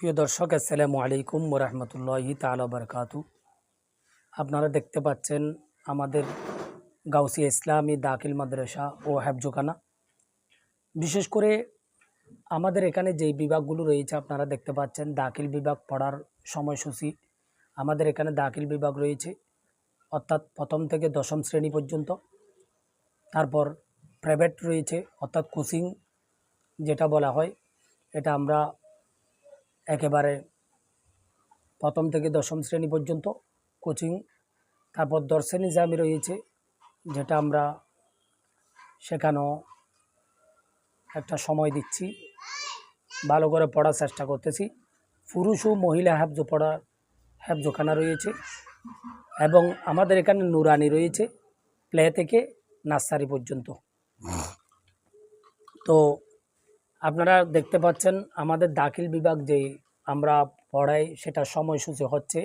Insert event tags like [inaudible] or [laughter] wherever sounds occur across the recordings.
প্রিয় দর্শক, আসসালামু আলাইকুম রহমতুল্লাহি তালা বরকাতু। আপনারা দেখতে পাচ্ছেন আমাদের গাউসি ইসলামী দাখিল মাদ্রাসা ও হ্যাবজোখানা বিশেষ করে আমাদের এখানে যেই বিভাগগুলো রয়েছে, আপনারা দেখতে পাচ্ছেন দাখিল বিভাগ পড়ার সময়সূচি। আমাদের এখানে দাখিল বিভাগ রয়েছে, অর্থাৎ প্রথম থেকে দশম শ্রেণি পর্যন্ত। তারপর প্রাইভেট রয়েছে, অর্থাৎ কোচিং যেটা বলা হয়, এটা আমরা একেবারে প্রথম থেকে দশম শ্রেণি পর্যন্ত কোচিং তারপর দর্শন নিজামি রয়েছে যেটা আমরা শেখানো একটা সময় দিচ্ছি ভালো করে পড়ার চেষ্টা করতেছি। পুরুষ ও মহিলা হ্যাবজো পড়ার হ্যাবজোখানা রয়েছে এবং আমাদের এখানে নুরানি রয়েছে প্লে থেকে নার্সারি পর্যন্ত। তো আপনারা দেখতে পাচ্ছেন আমাদের দাখিল বিভাগ যে আমরা পড়াই সেটা সময়সূচি হচ্ছে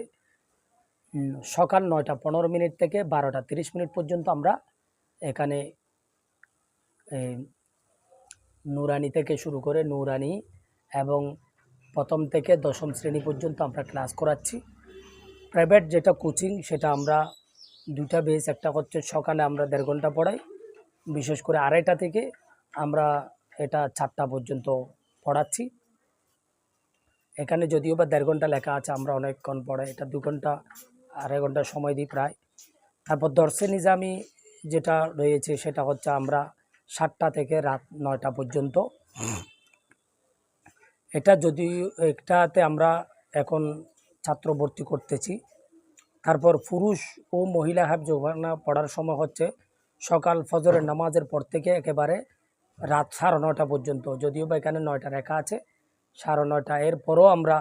সকাল নয়টা পনেরো মিনিট থেকে বারোটা তিরিশ মিনিট পর্যন্ত আমরা এখানে নুরানি থেকে শুরু করে নুরানি এবং প্রথম থেকে দশম শ্রেণি পর্যন্ত আমরা ক্লাস করাচ্ছি। প্রাইভেট যেটা কোচিং সেটা আমরা দুটা বেস, একটা হচ্ছে সকালে আমরা দেড় ঘণ্টা পড়াই, বিশেষ করে আড়াইটা থেকে আমরা এটা চারটা পর্যন্ত পড়াচ্ছি। এখানে যদিও বা দেড় ঘণ্টা লেখা আছে, আমরা অনেকক্ষণ পড়ে এটা দু ঘণ্টা, আড়াই ঘণ্টা সময় দিই প্রায়। তারপর দর্শে নিজামি যেটা রয়েছে, সেটা হচ্ছে আমরা সাতটা থেকে রাত নয়টা পর্যন্ত। এটা যদি একটাতে আমরা এখন ছাত্র ভর্তি করতেছি। তারপর পুরুষ ও মহিলা হাব যোগানা পড়ার সময় হচ্ছে সকাল ফজরের নামাজের পর থেকে একেবারে রাত সাড়ে নটা পর্যন্ত। যদিও বা এখানে নয়টা রেখা আছে, সাড়ে নয়টা। এরপরও আমরা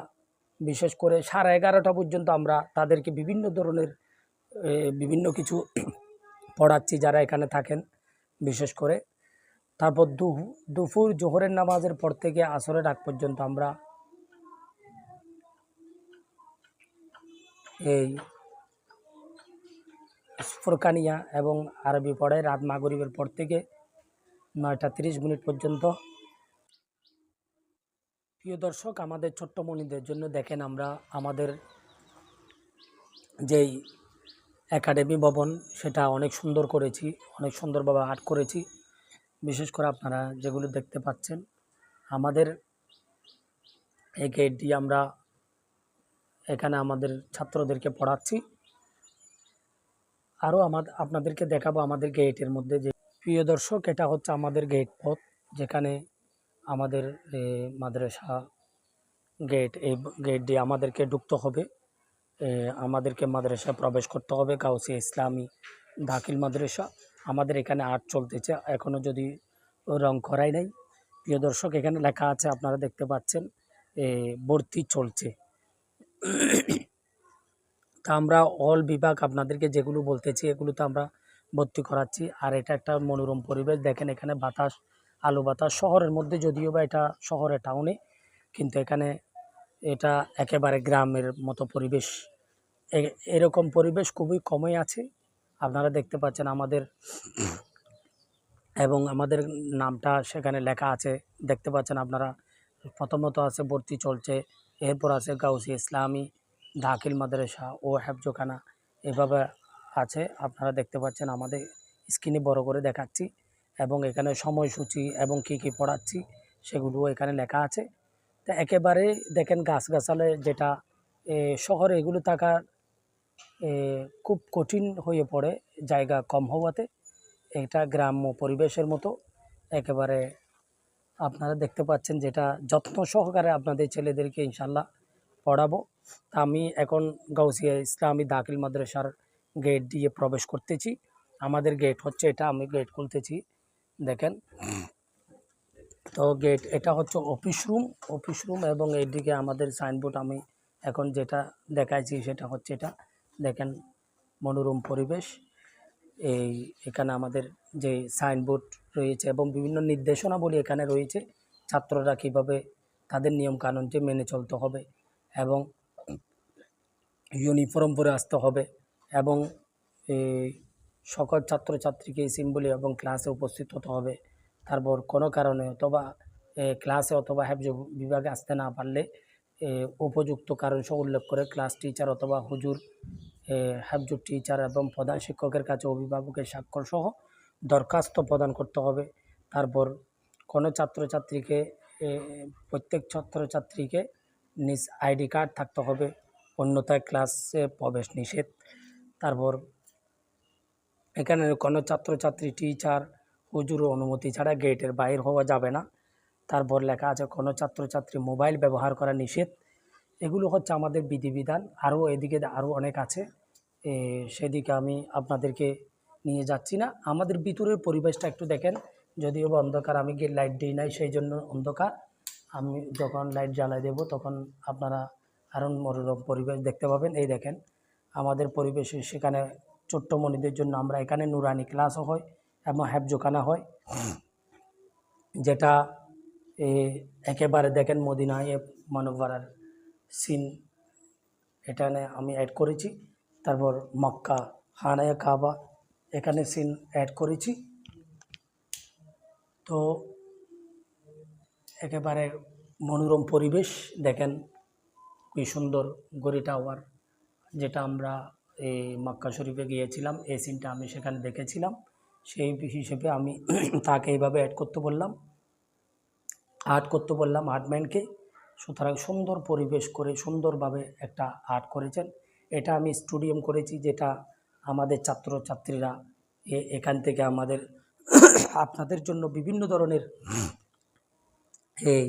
বিশেষ করে সাড়ে এগারোটা পর্যন্ত আমরা তাদেরকে বিভিন্ন ধরনের বিভিন্ন কিছু [clears throat] পড়াচ্ছি যারা এখানে থাকেন বিশেষ করে। তারপর দুপুর জোহরের নামাজের পর থেকে আসরের আগ পর্যন্ত আমরা এই ফুরকানিয়া এবং আরবি পড়াই। রাত মাগরিবের পর থেকে নয়টা তিরিশ মিনিট পর্যন্ত। প্রিয় দর্শক, আমাদের ছোট্ট মনিদের জন্য দেখেন আমরা আমাদের যেই একাডেমি ভবন, সেটা অনেক সুন্দর করেছি, অনেক সুন্দরভাবে আর্ট করেছি। বিশেষ করে আপনারা যেগুলো দেখতে পাচ্ছেন, আমাদের এই গেট দিয়ে আমরা এখানে আমাদের ছাত্রদেরকে পড়াচ্ছি। আরও আমাদের আপনাদেরকে দেখাবো আমাদের গেটের মধ্যে যে প্রিয় দর্শক, এটা হচ্ছে আমাদের গেট পথ, যেখানে আমাদের মাদ্রাসা গেট এই গেট দিয়ে আমাদেরকে ঢুকতে হবে। আমাদেরকে মাদ্রাসা প্রবেশ করতে হবে কাউসি ইসলামী দাখিল মাদ্রাসা। আমাদের এখানে আর্ট চলতেছে এখনও যদি রং করাই নাই। প্রিয় দর্শক, এখানে লেখা আছে, আপনারা দেখতে পাচ্ছেন ভর্তি চলছে। তা আমরা অল বিভাগ আপনাদেরকে যেগুলো বলতেছি, এগুলো তো আমরা ভর্তি করাচ্ছি। আর এটা একটা মনোরম পরিবেশ। দেখেন এখানে বাতাস, আলো বাতাস শহরের মধ্যে যদিও বা এটা শহরে টাউনে কিন্তু এখানে এটা একেবারে গ্রামের মতো পরিবেশ। এরকম পরিবেশ খুবই কমই আছে। আপনারা দেখতে পাচ্ছেন আমাদের এবং আমাদের নামটা সেখানে লেখা আছে। দেখতে পাচ্ছেন আপনারা, প্রথমত আছে ভর্তি চলছে, এরপর আছে গাউসি ইসলামী, দাখিল মাদ্রাসা ও হেফজোখানা। এভাবে আছে আপনারা দেখতে পাচ্ছেন আমাদের স্ক্রিনে বড় করে দেখাচ্ছি এবং এখানে সময়সূচি এবং কি কি পড়াচ্ছি সেগুলো এখানে লেখা আছে। তা একেবারে দেখেন গাছগাছালে যেটা শহরে এগুলো থাকা এ, খুব কঠিন হয়ে পড়ে জায়গা কম হওয়াতে। এটা গ্রাম্য পরিবেশের মতো। একেবারে আপনারা দেখতে পাচ্ছেন যেটা যত্ন সহকারে আপনাদের ছেলেদেরকে ইনশাল্লাহ পড়াবো। তা আমি এখন গাউসিয়া ইসলামী দাখিল মাদ্রাসার গেট দিয়ে প্রবেশ করতেছি। আমাদের গেট হচ্ছে এটা, আমি গেট খুলতেছি, দেখেন। তো গেট এটা হচ্ছে অফিস রুম অফিস রুম এবং এইদিকে আমাদের সাইনবোর্ড আমি এখন যেটা দেখাইছি সেটা হচ্ছে এটা। দেখেন, মনোরম পরিবেশ। এই, এখানে আমাদের যে সাইনবোর্ড রয়েছে এবং বিভিন্ন নির্দেশনাবলী এখানে রয়েছে, ছাত্ররা কীভাবে তাদের নিয়ম নিয়মকানুনটি মেনে চলতে হবে এবং ইউনিফর্ম পরে আসতে হবে। এবং সকল ছাত্রছাত্রীকে সিম্বলি এবং ক্লাসে উপস্থিত হতে হবে। তারপর কোনো কারণে অথবা ক্লাসে অথবা হ্যাবজ বিভাগে আসতে না পারলে উপযুক্ত কারণ সহ উল্লেখ করে ক্লাস টিচার অথবা হুজুর এ, টিচার এবং প্রধান শিক্ষকের কাছে অভিভাবকের স্বাক্ষর সহ দরখাস্ত প্রদান করতে হবে। তারপর কোনো ছাত্রছাত্রীকে প্রত্যেক ছাত্রছাত্রীকে নিজ আইডি কার্ড থাকতে হবে। অন্যথায় ক্লাসে প্রবেশ নিষেধ। তারপর এখানে কোনো ছাত্রছাত্রী টিচার হুজুর অনুমতি ছাড়া গেটের বাইর হওয়া যাবে না। তারপর লেখা আছে, কোনো ছাত্রছাত্রী মোবাইল ব্যবহার করা নিষেধ। এগুলো হচ্ছে আমাদের বিধিবিধান। আরও এদিকে আরও অনেক আছে। সেদিকে আমি আপনাদেরকে নিয়ে যাচ্ছি না। আমাদের ভিতরের পরিবেশটা একটু দেখেন। যদিও বা অন্ধকার, আমি গিয়ে লাইট দিই নাই, সেই জন্য অন্ধকার। আমি যখন লাইট জ্বালাই দেব, তখন আপনারা আরও মনোরম পরিবেশ দেখতে পাবেন। এই দেখেন আমাদের পরিবেশে সেখানে ছোট্ট মনিদের জন্য আমরা এখানে নুরানি ক্লাসও হয় এবং হ্যাবজোখানা হয়। যেটা এ, একেবারে দেখেন মদিনায় মানববাড়ার সিন এখানে আমি অ্যাড করেছি। তারপর মক্কা হানায়া কাবা এখানে সিন অ্যাড করেছি। তো একেবারে মনোরম পরিবেশ। দেখেন কি সুন্দর গড়ি টাওয়ার। যেটা আমরা এই মক্কা শরীফে গিয়েছিলাম এই সিনটা আমি সেখানে দেখেছিলাম। সেই হিসেবে আমি [clears throat] তাকে এইভাবে অ্যাড করতে বললাম। আর্ট করতে বললাম আর্টম্যানকে সুতরাং সুন্দর পরিবেশ করে সুন্দরভাবে একটা আর্ট করেছেন। এটা আমি স্টুডিয়াম করেছি যেটা আমাদের ছাত্রছাত্রীরা এখান থেকে আমাদের [clears throat] আপনাদের জন্য বিভিন্ন ধরনের এই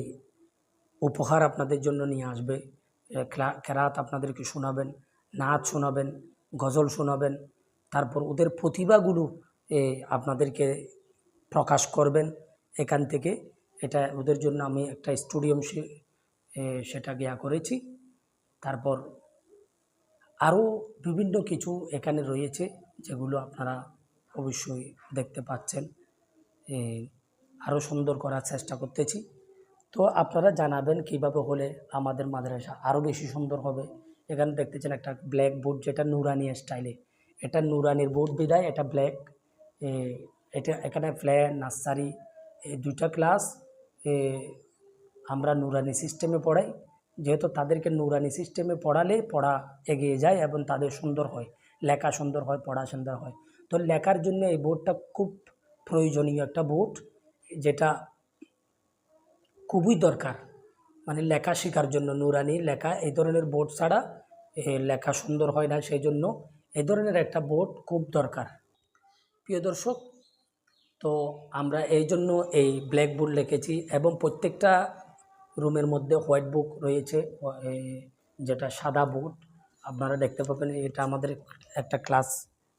উপহার আপনাদের জন্য নিয়ে আসবে। কেরাত আপনাদেরকে শোনাবেন। নাচ শোনাবেন, গজল শোনাবেন, তারপর ওদের প্রতিভাগুলো আপনাদেরকে প্রকাশ করবেন। এখান থেকে এটা, ওদের জন্য আমি একটা স্টুডিয়াম সেটা গিয়া করেছি। তারপর আরও বিভিন্ন কিছু এখানে রয়েছে, যেগুলো আপনারা অবশ্যই দেখতে পাচ্ছেন। আরও সুন্দর করার চেষ্টা করতেছি। তো আপনারা জানাবেন কীভাবে হলে আমাদের মাদ্রাসা আরও বেশি সুন্দর হবে। এখানে দেখতেছেন একটা ব্ল্যাক বোর্ড যেটা নুরানি স্টাইলে এটা নুরানির বোর্ড বিদায়, এটা ব্ল্যাক এটা এখানে ফ্ল্যাট নার্সারি এই দুইটা ক্লাস আমরা নুরানি সিস্টেমে পড়াই। যেহেতু তাদেরকে নুরানি সিস্টেমে পড়ালে পড়া এগিয়ে যায় এবং তাদের সুন্দর হয়, লেখা সুন্দর হয়, পড়া সুন্দর হয়। তো লেখার জন্য এই বোর্ডটা খুব প্রয়োজনীয় একটা বোর্ড যেটা খুবই দরকার। মানে লেখা শেখার জন্য নুরানি লেখা, এই ধরনের বোর্ড ছাড়া লেখা সুন্দর হয় না সেই জন্য এ ধরনের একটা বোর্ড খুব দরকার। প্রিয় দর্শক, তো আমরা এই জন্য এই ব্ল্যাক বোর্ড লিখেছি এবং প্রত্যেকটা রুমের মধ্যে হোয়াইট বুক রয়েছে যেটা সাদা বোর্ড। আপনারা দেখতে পাবেন এটা আমাদের একটা ক্লাস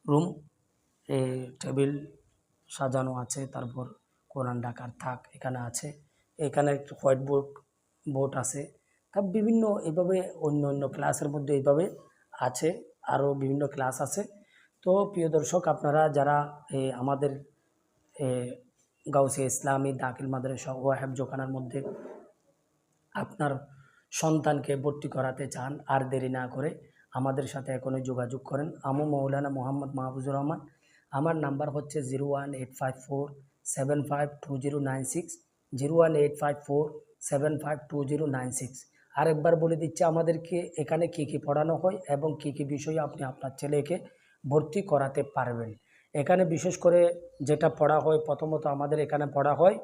রুম। টেবিল সাজানো আছে, তারপর কোরআন ডাকার থাক এখানে আছে। এখানে একটু হোয়াইট বোর্ড বোর্ড আছে। তা বিভিন্ন এভাবে অন্য অন্য ক্লাসের মধ্যে এইভাবে আছে, আরও বিভিন্ন ক্লাস আছে। তো প্রিয় দর্শক, আপনারা যারা আমাদের গাউসে ইসলামী দাখিল মাদ্রাসা ও হেফজোখানার মধ্যে আপনার সন্তানকে ভর্তি করাতে চান, আর দেরি না করে আমাদের সাথে এখনই যোগাযোগ করেন। আমু মৌলানা মোহাম্মদ মাহবুজুর রহমান। আমার নাম্বার হচ্ছে zero one eight five four seven five two zero nine six, zero one eight five four seven five two zero nine six. আরেকবার বলে দিচ্ছি আমাদেরকে এখানে কী কী পড়ানো হয় এবং কী কী বিষয়ে আপনি আপনার ছেলেকে ভর্তি করাতে পারবেন। এখানে বিশেষ করে যেটা পড়া হয়, প্রথমত আমাদের এখানে পড়া হয়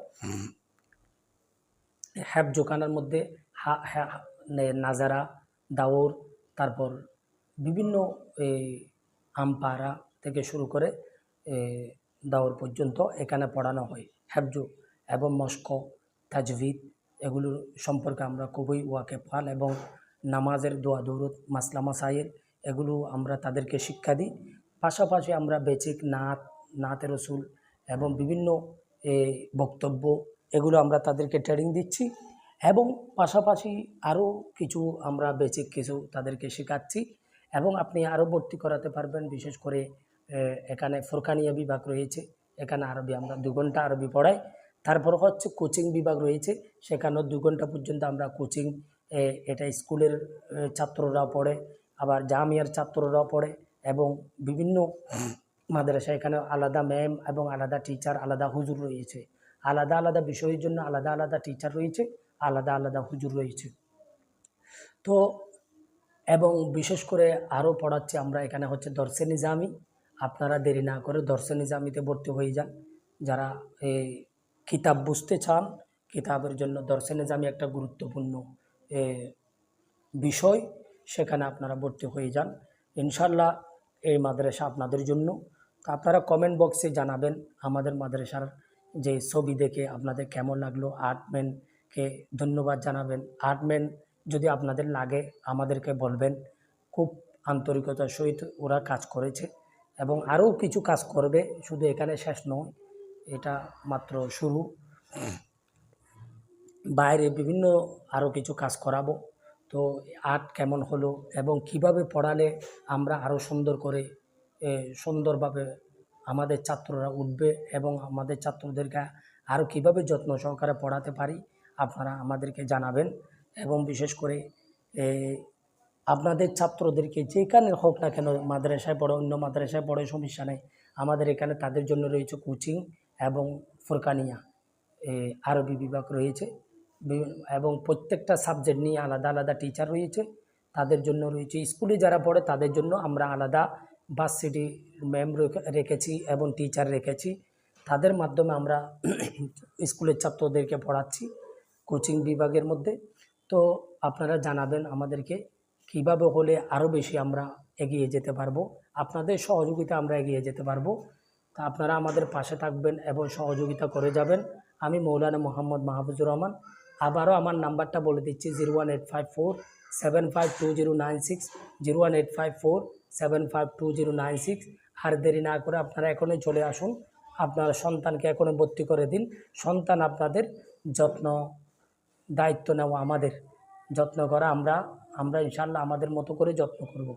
হ্যাব জোকানার মধ্যে হা নাজারা, দাওর, তারপর বিভিন্ন এই আমপাড়া থেকে শুরু করে দাওর পর্যন্ত এখানে পড়ানো হয়। হ্যাবজু এবং মস্কো, তাজভিদ এগুলো সম্পর্কে আমরা খুবই ওয়াকেফাল এবং নামাজের দোয়া দৌরত মাসলা মাসাইল এগুলো আমরা তাদেরকে শিক্ষা দিই। পাশাপাশি আমরা বেচিক নাত, নাতে রসুল এবং বিভিন্ন বক্তব্য এগুলো আমরা তাদেরকে ট্রেনিং দিচ্ছি এবং পাশাপাশি আরও কিছু আমরা বেচিক কিছু তাদেরকে শেখাচ্ছি এবং আপনি আরও ভর্তি করাতে পারবেন। বিশেষ করে এখানে ফোরকানিয়া বিভাগ রয়েছে, এখানে আরবি আমরা দু ঘণ্টা আরবি পড়াই। তারপর হচ্ছে কোচিং বিভাগ রয়েছে, সেখানেও দু ঘণ্টা পর্যন্ত আমরা কোচিং এটা স্কুলের ছাত্ররাও পড়ে, আবার জামিয়ার ছাত্ররাও পড়ে এবং বিভিন্ন মাদ্রাসা এখানে আলাদা ম্যাম এবং আলাদা টিচার, আলাদা হুজুর রয়েছে। আলাদা আলাদা বিষয়ের জন্য আলাদা আলাদা টিচার রয়েছে, আলাদা আলাদা হুজুর রয়েছে। তো, এবং বিশেষ করে আরও পড়াচ্ছি আমরা এখানে হচ্ছে দর্শে নিজামি। আপনারা দেরি না করে দর্শে নিজামিতে ভর্তি হয়ে যান। যারা এই কিতাব বুঝতে চান, কিতাবের জন্য দর্শে নিজামি একটা গুরুত্বপূর্ণ বিষয়, সেখানে আপনারা ভর্তি হয়ে যান। ইনশাল্লাহ এই মাদ্রাসা আপনাদের জন্য। আপনারা কমেন্ট বক্সে জানাবেন আমাদের মাদ্রাসার যে ছবি দেখে আপনাদের কেমন লাগল। আর্টম্যানকে ধন্যবাদ জানাবেন। আর্টম্যান যদি আপনাদের লাগে আমাদেরকে বলবেন। খুব আন্তরিকতার সহিত ওরা কাজ করেছে এবং আরও কিছু কাজ করবে। শুধু এখানে শেষ নয় এটা মাত্র শুরু। বাইরে বিভিন্ন আরও কিছু কাজ করাবো। তো আর্ট কেমন হলো এবং কীভাবে পড়ালে আমরা আরও সুন্দর করে সুন্দরভাবে আমাদের ছাত্ররা উঠবে এবং আমাদের ছাত্রদেরকে আরও কীভাবে যত্ন সহকারে পড়াতে পারি আপনারা আমাদেরকে জানাবেন এবং বিশেষ করে আপনাদের ছাত্রদেরকে যেখানে হোক না কেন মাদ্রাসায় পড়ে, অন্য মাদ্রাসায় পড়ে, সমস্যা নেই। আমাদের এখানে তাদের জন্য রয়েছে কোচিং এবং ফুরকানিয়া আরবি বিভাগ রয়েছে। এবং প্রত্যেকটা সাবজেক্ট নিয়ে আলাদা আলাদা টিচার রয়েছে। তাদের জন্য রয়েছে, স্কুলে যারা পড়ে তাদের জন্য আমরা আলাদা ভার্সিটি ম্যাম রেখেছি এবং টিচার রেখেছি। তাদের মাধ্যমে আমরা [clears throat] স্কুলের ছাত্রদেরকে পড়াচ্ছি কোচিং বিভাগের মধ্যে। তো আপনারা জানাবেন আমাদেরকে কীভাবে হলে আরও বেশি আমরা এগিয়ে যেতে পারব। আপনাদের সহযোগিতা আমরা এগিয়ে যেতে পারব। তা আপনারা আমাদের পাশে থাকবেন এবং সহযোগিতা করে যাবেন। আমি মৌলানা মোহাম্মদ মাহফুজুর রহমান। আবারও আমার নাম্বারটা বলে দিচ্ছি, zero one eight five four seven five two zero nine six, zero one eight five four seven five two zero nine six. আর দেরি না করে আপনারা এখনই চলে আসুন। আপনার সন্তানকে এখনই ভর্তি করে দিন। সন্তান আপনাদের যত্ন, দায়িত্ব নেওয়া আমাদের। যত্ন করা আমরা আমরা ইনশাল্লাহ আমাদের মতো করে যত্ন করব।